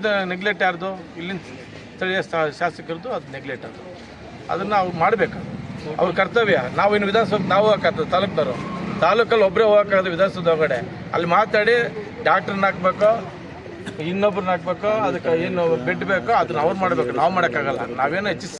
ಇದು ನೆಗ್ಲೆಕ್ಟ್ ಯಾರ್ದು? ಇಲ್ಲಿನ ಸ್ಥಳೀಯ ಶಾಸಕರದ್ದು ಅದು ನೆಗ್ಲೆಕ್ಟ್ ಅದು. ಅದನ್ನು ಅವ್ರು ಮಾಡಬೇಕು? ಅವ್ರ ಕರ್ತವ್ಯ. ನಾವು ಇನ್ನು ವಿಧಾನಸೌಧ ನಾವು ಹೋಗಕ್ಕಾಗ್ತದೆ ತಾಲೂಕ್ದವರು. ತಾಲೂಕಲ್ಲಿ ಒಬ್ಬರೇ ಹೋಗೋಕ್ಕಾಗದು ವಿಧಾನಸೌಧ ಒಳಗಡೆ ಅಲ್ಲಿ ಮಾತಾಡಿ ಡಾಕ್ಟ್ರನ್ನ ಹಾಕ್ಬೇಕು, ಇನ್ನೊಬ್ರನ್ನ ಹಾಕ್ಬೇಕು, ಅದಕ್ಕೆ ಏನು ಬೆಡ್ ಬೇಕೋ ಅದನ್ನ ಅವ್ರು ಮಾಡಬೇಕು. ನಾವು ಮಾಡೋಕ್ಕಾಗಲ್ಲ. ನಾವೇನು ಹೆಚ್ಚಿಸ್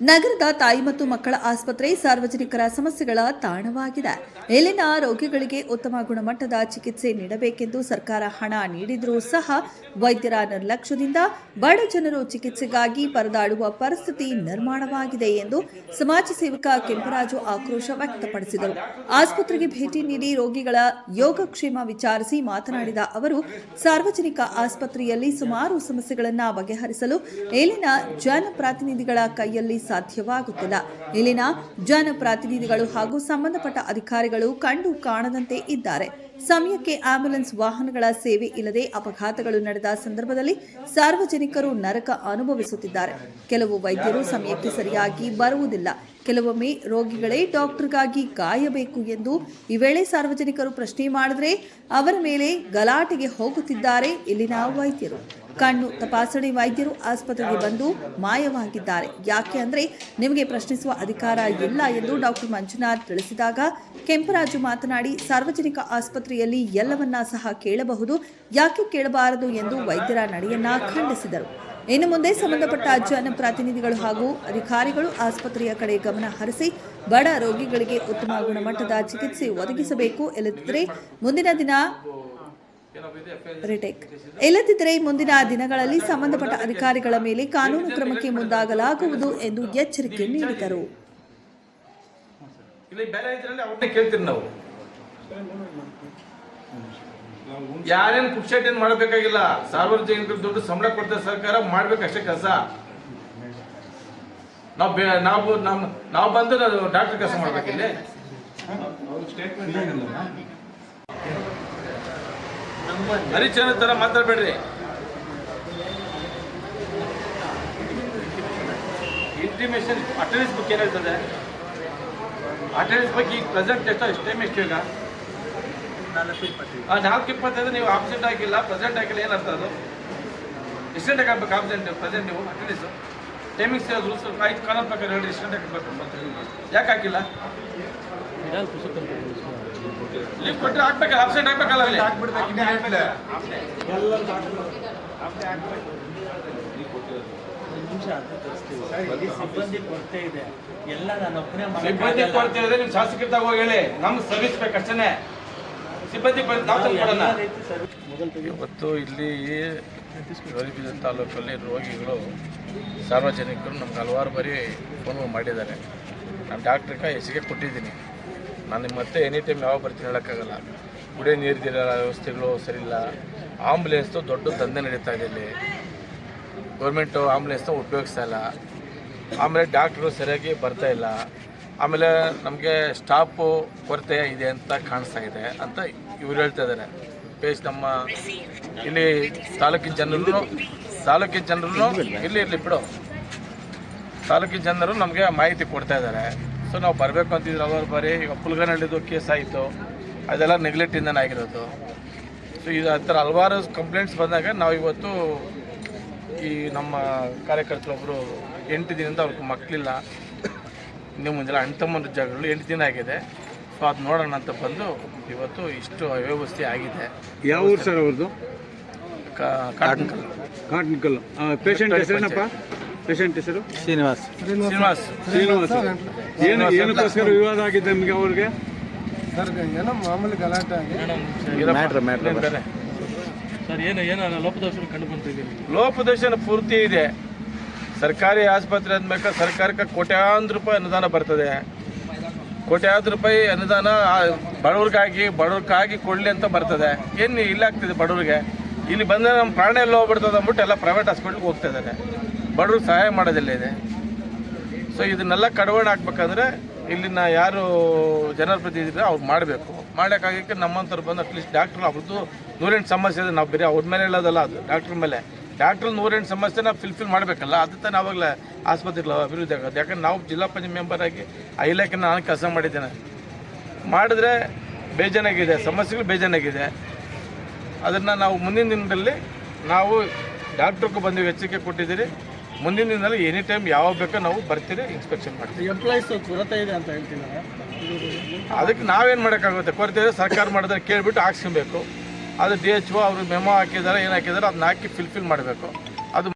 ನಗರದ ತಾಯಿ ಮತ್ತು ಮಕ್ಕಳ ಆಸ್ಪತ್ರೆ ಸಾರ್ವಜನಿಕರ ಸಮಸ್ಯೆಗಳ ತಾಣವಾಗಿದೆ. ಇಲ್ಲಿನ ರೋಗಿಗಳಿಗೆ ಉತ್ತಮ ಗುಣಮಟ್ಟದ ಚಿಕಿತ್ಸೆ ನೀಡಬೇಕೆಂದು ಸರ್ಕಾರ ಹಣ ನೀಡಿದರೂ ಸಹ ವೈದ್ಯರ ನಿರ್ಲಕ್ಷ್ಯದಿಂದ ಬಡ ಜನರು ಚಿಕಿತ್ಸೆಗಾಗಿ ಪರದಾಡುವ ಪರಿಸ್ಥಿತಿ ನಿರ್ಮಾಣವಾಗಿದೆ ಎಂದು ಸಮಾಜ ಸೇವಕ ಕೆಂಪರಾಜು ಆಕ್ರೋಶ ವ್ಯಕ್ತಪಡಿಸಿದರು. ಆಸ್ಪತ್ರೆಗೆ ಭೇಟಿ ನೀಡಿ ರೋಗಿಗಳ ಯೋಗಕ್ಷೇಮ ವಿಚಾರಿಸಿ ಮಾತನಾಡಿದ ಅವರು, ಸಾರ್ವಜನಿಕ ಆಸ್ಪತ್ರೆಯಲ್ಲಿ ಸುಮಾರು ಸಮಸ್ಯೆಗಳನ್ನು ಬಗೆಹರಿಸಲು ಇಲ್ಲಿನ ಜನಪ್ರತಿನಿಧಿಗಳ ಕೈಯಲ್ಲಿ ಸಾಧ್ಯವಾಗುತ್ತಿಲ್ಲ. ಇಲ್ಲಿನ ಜನಪ್ರತಿನಿಧಿಗಳು ಹಾಗೂ ಸಂಬಂಧಪಟ್ಟ ಅಧಿಕಾರಿಗಳು ಕಂಡು ಕಾಣದಂತೆ ಇದ್ದಾರೆ. ಸಮಯಕ್ಕೆ ಆಂಬ್ಯುಲೆನ್ಸ್ ವಾಹನಗಳ ಸೇವೆ ಇಲ್ಲದೆ ಅಪಘಾತಗಳು ನಡೆದ ಸಂದರ್ಭದಲ್ಲಿ ಸಾರ್ವಜನಿಕರು ನರಕ ಅನುಭವಿಸುತ್ತಿದ್ದಾರೆ. ಕೆಲವು ವೈದ್ಯರು ಸಮಯಕ್ಕೆ ಸರಿಯಾಗಿ ಬರುವುದಿಲ್ಲ. ಕೆಲವೊಮ್ಮೆ ರೋಗಿಗಳೇ ಡಾಕ್ಟರ್ಗಾಗಿ ಕಾಯಬೇಕು ಎಂದು ಈ ವೇಳೆ ಸಾರ್ವಜನಿಕರು ಪ್ರಶ್ನೆ ಮಾಡಿದ್ರೆ ಅವರ ಮೇಲೆ ಗಲಾಟೆಗೆ ಹೋಗುತ್ತಿದ್ದಾರೆ ಇಲ್ಲಿನ ವೈದ್ಯರು. ಕಣ್ಣು ತಪಾಸಣೆ ವೈದ್ಯರು ಆಸ್ಪತ್ರೆಗೆ ಬಂದು ಮಾಯವಾಗಿದ್ದಾರೆ. ಯಾಕೆ ಅಂದರೆ ನಿಮಗೆ ಪ್ರಶ್ನಿಸುವ ಅಧಿಕಾರ ಇಲ್ಲ ಎಂದು ಡಾಕ್ಟರ್ ಮಂಜುನಾಥ್ ತಿಳಿಸಿದಾಗ ಕೆಂಪರಾಜು ಮಾತನಾಡಿ, ಸಾರ್ವಜನಿಕ ಆಸ್ಪತ್ರೆಯಲ್ಲಿ ಎಲ್ಲವನ್ನ ಸಹ ಕೇಳಬಹುದು, ಯಾಕೆ ಕೇಳಬಾರದು ಎಂದು ವೈದ್ಯರ ನಡೆಯನ್ನ ಖಂಡಿಸಿದರು. ಇನ್ನು ಮುಂದೆ ಸಂಬಂಧಪಟ್ಟ ಜನಪ್ರತಿನಿಧಿಗಳು ಹಾಗೂ ಅಧಿಕಾರಿಗಳು ಆಸ್ಪತ್ರೆಯ ಕಡೆ ಗಮನ ಹರಿಸಿ ಬಡ ರೋಗಿಗಳಿಗೆ ಉತ್ತಮ ಗುಣಮಟ್ಟದ ಚಿಕಿತ್ಸೆ ಒದಗಿಸಬೇಕು ಇಲ್ಲದಿದ್ದರೆ ಮುಂದಿನ ದಿನ ರಿಟೇಕ್ ಇಲ್ಲದಿದ್ದರೆ ಮುಂದಿನ ದಿನಗಳಲ್ಲಿ ಸಂಬಂಧಪಟ್ಟ ಅಧಿಕಾರಿಗಳ ಮೇಲೆ ಕಾನೂನು ಕ್ರಮಕ್ಕೆ ಮುಂದಾಗಲಾಗುವುದು ಎಂದು ಎಚ್ಚರಿಕೆ ನೀಡಿದರು. ಯಾರೇನು ಪುಕ್ಷೇಟ್ ಏನು ಮಾಡಬೇಕಾಗಿಲ್ಲ. ಸಾರ್ವಜನಿಕರು ದುಡ್ಡು ಸಂಬಳ ಕೊಡ್ತಾರೆ ಸರ್ಕಾರ ಮಾಡ್ಬೇಕಷ್ಟೇ ಕೆಲಸ. ನಾವು ಬೇ ನಾವು ನಮ್ಮ ನಾವು ಬಂದು ಡಾಕ್ಟರ್ ಕೆಲಸ ಮಾಡ್ಬೇಕಿಲ್ಲಿ. ಹರಿಚಂದ್ರ ತರ ಮಾತಾಡ್ಬೇಡ್ರಿ. ಇಂಟಿಮೇಷನ್ ಅಟೆಂಡೆನ್ಸ್ ಬುಕ್ ಏನ್ ಹೇಳ್ತದೆ? ಅಟೆಂಡೆನ್ಸ್ ಬಗ್ಗೆ ಈಗ ಪ್ರೆಸೆಂಟ್ ಎಷ್ಟು ಎಷ್ಟು ಟೈಮ್ ಎಷ್ಟು ಈಗ ನಾಲ್ಕು ಇಪ್ಪತ್ತೈದು. ನೀವು ಆಬ್ಸೆಂಟ್ ಆಗಿಲ್ಲ ಪ್ರೆಸೆಂಟ್ ಆಗಿಲ್ಲ ಏನರ್ಥ ಅದು? ಎಷ್ಟು ಗಂಟೆಗೆ ಆಗ್ಬೇಕು ಆಬ್ಸೆಂಟ್ ಪ್ರೆಸೆಂಟ್ ನೀವು ಅಟೆಂಡೆನ್ಸ್ ಟೈಮಿಂಗ್ಸ್ ರೂಲ್ಸ್ ಆಯ್ತು ಕಾನೂನು ಪ್ರಕಾರ ಹೇಳಿ ಎಷ್ಟು ಗಂಟೆಗೆ ಬೇಕು ಯಾಕೆ ಹಾಕಿಲ್ಲ? ಲೀವ್ ಕೊಟ್ಟರೆ ಹಾಕ್ಬೇಕಲ್ಲ ಆಬ್ಸೆಂಟ್ ಹಾಕ್ಬೇಕಲ್ಲ ಅಲ್ಲಿ? ಸಿಬ್ಬಂದಿ ಕೊರತೆ ಇದೆ ಎಲ್ಲ ನಾನು ಸಿಬ್ಬಂದಿ ನೀವು ಶಾಸಕರಿಗೆ ಹೋಗಿ ಹೇಳಿ. ನಮ್ಗೆ ಸರ್ವಿಸ್ ಬೇಕಷ್ಟೇ ಸಿಬ್ಬಂದಿ ಇವತ್ತು ಇಲ್ಲಿ ತಾಲೂಕಲ್ಲಿ ರೋಗಿಗಳು ಸಾರ್ವಜನಿಕರು ನಮ್ಗೆ ಹಲವಾರು ಬಾರಿ ಫೋನ್ ಮಾಡಿದ್ದಾರೆ. ನಾನು ಡಾಕ್ಟ್ರಿಗೆ ಹೆಸಿಗೆ ಕೊಟ್ಟಿದ್ದೀನಿ. ನಾನು ನಿಮ್ಮ ಮತ್ತೆ ಎನಿ ಟೈಮ್ ಯಾವಾಗ ಬರ್ತೀನಿ ಹೇಳೋಕ್ಕಾಗಲ್ಲ. ಕುಡಿಯೋ ನೀರಿನ ವ್ಯವಸ್ಥೆಗಳು ಸರಿಯಿಲ್ಲ. ಆಂಬುಲೆನ್ಸ್ದು ದೊಡ್ಡ ದಂಧೆ ನಡೀತಾ ಇದೆ ಇಲ್ಲಿ. ಗೌರ್ಮೆಂಟು ಆಂಬುಲೆನ್ಸ್ನ ಉಪಯೋಗಿಸ್ತಾ ಇಲ್ಲ. ಆಮೇಲೆ ಡಾಕ್ಟ್ರು ಸರಿಯಾಗಿ ಬರ್ತಾ ಇಲ್ಲ. ಆಮೇಲೆ ನಮಗೆ ಸ್ಟಾಫು ಕೊರತೆ ಇದೆ ಅಂತ ಕಾಣಿಸ್ತಾ ಇದೆ ಅಂತ ಇವ್ರು ಹೇಳ್ತಾ ಇದ್ದಾರೆ. ಪೇಸ್ ನಮ್ಮ ಇಲ್ಲಿ ತಾಲೂಕಿನ ಜನರನ್ನು ತಾಲೂಕಿನ ಜನರನ್ನು ಇಲ್ಲಿ ಇರಲಿ ಬಿಡು. ತಾಲೂಕಿನ ಜನರು ನಮಗೆ ಮಾಹಿತಿ ಕೊಡ್ತಾ ಇದ್ದಾರೆ. ಸೊ ನಾವು ಬರಬೇಕು ಅಂತಿದ್ರು, ಅವರು ಬಾರಿ ಈಗ ಪುಲ್ಗನಹಳ್ಳಿದು ಕೇಸ್ ಆಯಿತು. ಅದೆಲ್ಲ ನೆಗ್ಲೆಕ್ಟಿಂದನೇ ಆಗಿರೋದು. ಸೊ ಇದು ಆ ಥರ ಹಲವಾರು ಕಂಪ್ಲೇಂಟ್ಸ್ ಬಂದಾಗ ನಾವು ಇವತ್ತು ಈ ನಮ್ಮ ಕಾರ್ಯಕರ್ತರೊಬ್ಬರು ಎಂಟು ದಿನದಿಂದ ಅವ್ರಿಗೆ ಮಕ್ಕಳಿಲ್ಲ. ಇನ್ನೂ ಮುಂಜಾನೆ ಅಣ್ಣ ತಮ್ಮನ ಜಾಗಗಳು ಎಂಟು ದಿನ ಆಗಿದೆ. ಸೊ ಅದು ನೋಡೋಣ ಅಂತ ಬಂದು ಇವತ್ತು ಇಷ್ಟು ಅವ್ಯವಸ್ಥೆ ಆಗಿದೆ. ಯಾವ ಊರು ಸರ್ ಅವ್ರದ್ದು ಕಾಟನ್ಕಲ್ ಕಾಟ್ನಿಕಲ್ ಪೇಷಂಟ್ ಹೆಸರೇನಪ್ಪ? ಪೇಷಂಟ್ ಹೆಸರು? ಶ್ರೀನಿವಾಸ್. ಶ್ರೀನಿವಾಸ್. ಶ್ರೀನಿವಾಸ್. ಏನು ಏನಕ್ಕೋಸ್ಕರ ವಿವಾದ ಆಗಿದೆ ನಿಮಗೆ ಅವ್ರಿಗೆ? ಸರ್ ಏನೋ ಮಾಮೂಲಿ ಗಲಾಟೆ ಆಗಿ ಇರಪ್ಪ, ಬೇರೆ. ಸರ್ ಏನು ಏನು ಲೋಪದೋಷ ಕಂಡು ಬಂತಿದ್ದೀವಿ ಲೋಪದೋಷನ ಪೂರ್ತಿ ಇದೆ. ಸರ್ಕಾರಿ ಆಸ್ಪತ್ರೆ ಅಂದ್ಬೇಕಾದ್ರೆ ಸರ್ಕಾರಕ್ಕೆ ಕೋಟ್ಯಾಂತರ ರೂಪಾಯಿ ಅನುದಾನ ಬರ್ತದೆ. ಕೋಟ್ಯಾಂತರ ರೂಪಾಯಿ ಅನುದಾನ ಬಡವ್ರಿಗಾಗಿ ಬಡವ್ರಿಗಾಗಿ ಕೊಡಲಿ ಅಂತ ಬರ್ತದೆ. ಏನು ಇಲ್ಲಾಗ್ತಿದೆ ಬಡವ್ರಿಗೆ? ಇಲ್ಲಿ ಬಂದರೆ ನಮ್ಮ ಪ್ರಾಣ ಎಲ್ಲ ಹೋಗ್ಬಿಡ್ತದೆ ಅಂದ್ಬಿಟ್ಟು ಎಲ್ಲ ಪ್ರೈವೇಟ್ ಹಾಸ್ಪಿಟ್ಲ್ಗೆ ಹೋಗ್ತಾ ಇದ್ದಾರೆ. ಬಡವ್ರಿಗೆ ಸಹಾಯ ಮಾಡೋದಿಲ್ಲ ಇದೆ. ಸೊ ಇದನ್ನೆಲ್ಲ ಕಡಿವಾಣ ಹಾಕ್ಬೇಕಂದ್ರೆ ಇಲ್ಲಿನ ಯಾರು ಜನಪ್ರತಿನಿಧಿಗಳು ಅವ್ರು ಮಾಡಬೇಕು. ಮಾಡೋಕ್ಕಾಗಕ್ಕೆ ನಮ್ಮಂಥವ್ರು ಬಂದು ಅಟ್ಲೀಸ್ಟ್ ಡಾಕ್ಟ್ರು ಅವ್ರದ್ದು ನೂರೆಂಟು ಸಮಸ್ಯೆ ಇದೆ. ನಾವು ಬೇರೆ ಅವ್ರ ಮೇಲೆ ಹೇಳೋದಲ್ಲ ಅದು. ಡಾಕ್ಟ್ರ್ ಮೇಲೆ. ಡಾಕ್ಟ್ರ್ ನೂರೆಂಟು ಸಮಸ್ಯೆನ ಫಿಲ್ಫಿಲ್ ಮಾಡಬೇಕಲ್ಲ ಅದು ತಾನೇ ಆವಾಗಲೇ ಆಸ್ಪತ್ರೆಗಳ ಅಭಿವೃದ್ಧಿ ಆಗೋದು. ಯಾಕಂದ್ರೆ ನಾವು ಜಿಲ್ಲಾ ಪಂಚಾಯತ್ ಮೆಂಬರ್ ಆಗಿ ಆ ಇಲಾಖೆನ ನಾನು ಕೆಲಸ ಮಾಡಿದ್ದೇನೆ. ಮಾಡಿದ್ರೆ ಬೇಜಾನಾಗಿದೆ ಸಮಸ್ಯೆಗಳು ಬೇಜಾನಾಗಿದೆ ಅದನ್ನು ನಾವು ಮುಂದಿನ ದಿನದಲ್ಲಿ ನಾವು ಡಾಕ್ಟ್ರಿಗೂ ಬಂದು ಎಚ್ಚರಿಕೆ ಕೊಟ್ಟಿದ್ದೀರಿ. ಮುಂದಿನ ದಿನದಲ್ಲಿ ಎನಿ ಟೈಮ್ ಯಾವಾಗ ಬೇಕೋ ನಾವು ಬರ್ತೀರಿ ಇನ್ಸ್ಪೆಕ್ಷನ್ ಮಾಡ್ತೀವಿ ಎಂಪ್ಲಾಯೀಸ್ ಕೊರತೆ ಇದೆ ಅಂತ ಹೇಳ್ತಿದ್ದಾರೆ. ಅದಕ್ಕೆ ನಾವೇನು ಮಾಡೋಕ್ಕಾಗುತ್ತೆ? ಕೊರತೆ ಇದೆ ಸರ್ಕಾರ ಮಾಡಿದ್ರೆ ಕೇಳಿಬಿಟ್ಟು ಹಾಕ್ಸ್ಕೊಬೇಕು. ಅದು ಡಿ ಎಚ್ ಒ ಅವರು ಮೆಮೊ ಹಾಕಿದ್ದಾರೆ ಏನು ಹಾಕಿದ್ದಾರೆ ಅದನ್ನ ಹಾಕಿ ಫಿಲ್ಫಿಲ್ ಮಾಡಬೇಕು.